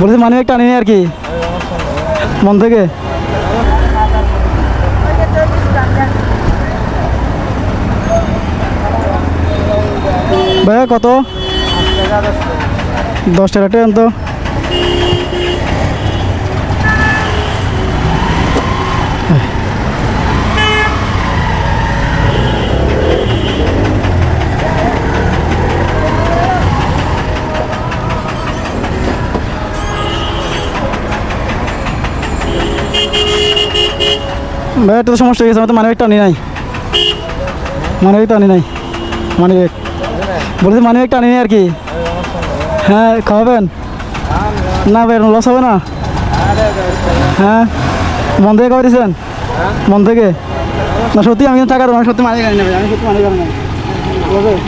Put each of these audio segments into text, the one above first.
বলছি মানি একটা আনিনি আর কি। মন থেকে? ভাইয়া কত? দশ টাকা ট্রেন তো একটা তো সমস্যা হয়ে গেছে আমার তো মানি ব্যাগটা আনি নাই। ব্যাগটা আনি নাই। মানি ব্যাগ বলছি মানি ব্যাগটা আনি নাই আর কি। হ্যাঁ খাওয়াবেন? না ভাই, লস হবে না? হ্যাঁ? মন থেকে খাওয়া দিয়েছেন? মন থেকে? না, সত্যি আমি টাকা দেবো আমি সত্যি মানি আমি সত্যি মানি গাড়ি নেই হবে আমি সত্যি কিন্তু মানি গাড়ি নাই সমস্যা না ভাই তো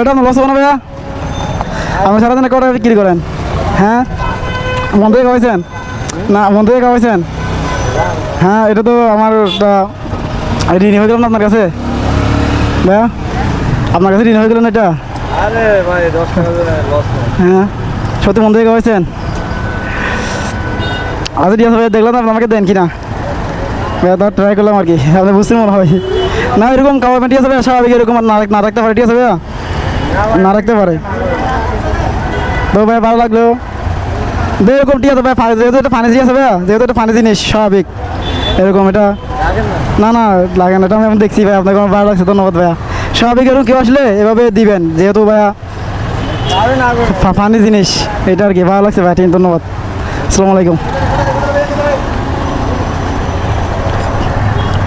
এটা লস হবে না ভাইয়া? আপনি সারাদিনে কটা বিক্রি করেন? হ্যাঁ? মন থেকে খাওয়াইছেন না মন থেকে খাওয়াইছেন হ্যাঁ এটা তো আমার ঋণ হয়ে গেল না আপনার কাছে? ভাইয়া আপনার কাছে ঋণ হয়ে গেল না এটা? হ্যাঁ। সত্যি মন থেকে খাওয়াইছেন আচ্ছা ঠিক আছে ভাইয়া দেখলাম আপনি আমাকে দেন কিনা। ভাইয়া তার ট্রাই করলাম আর কি। আপনি বুঝতে মনে হয়। না, এরকম খাওয়াবেন ঠিক আছে ভাইয়া স্বাভাবিক এরকম না রাখ- না রাখতে পারে ঠিক আছে ভাইয়া না রাখতে পারে। তো ভাই, ভালো লাগল। এরকম ঠিক আছে ভাই যেহেতু এটা ফানি আছে ভাইয়া যেহেতু এটা ফানি জিনিস, স্বাভাবিক। এরকম এটা। না না, লাগে না, এটা আমি দেখছি ভাই, আপনাকে আমার ভালো লাগছে, ধন্যবাদ ভাইয়া। স্বাভাবিক এরকম কেউ আসলে এভাবে দিবেন, যেহেতু ভাইয়া ফানি জিনিস, এটা আর কি, ভালো লাগছে ভাই, ঠিক, ধন্যবাদ। আসসালামু আলাইকুম।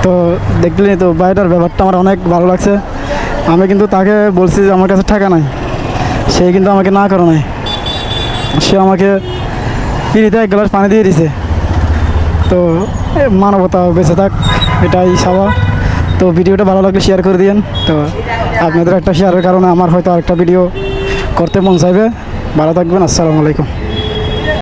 তো দেখলেন তো ভাইটার ব্যাপারটা আমার অনেক ভালো লাগছে। আমি কিন্তু তাকে বলছি যে আমার কাছে টাকা নাই। সে কিন্তু আমাকে না করে নাই। সে আমাকে ফ্রিতে এক গ্লাস পানি দিয়ে দিছে। তো মানবতা বেঁচে থাক, এটাই সাবা। তো ভিডিওটা ভালো লাগলে শেয়ার করে দিন তো আপনাদের একটা শেয়ারের কারণে আমার হয়তো আরেকটা ভিডিও করতে মন চাইবে। ভালো থাকবেন, আসসালামু আলাইকুম।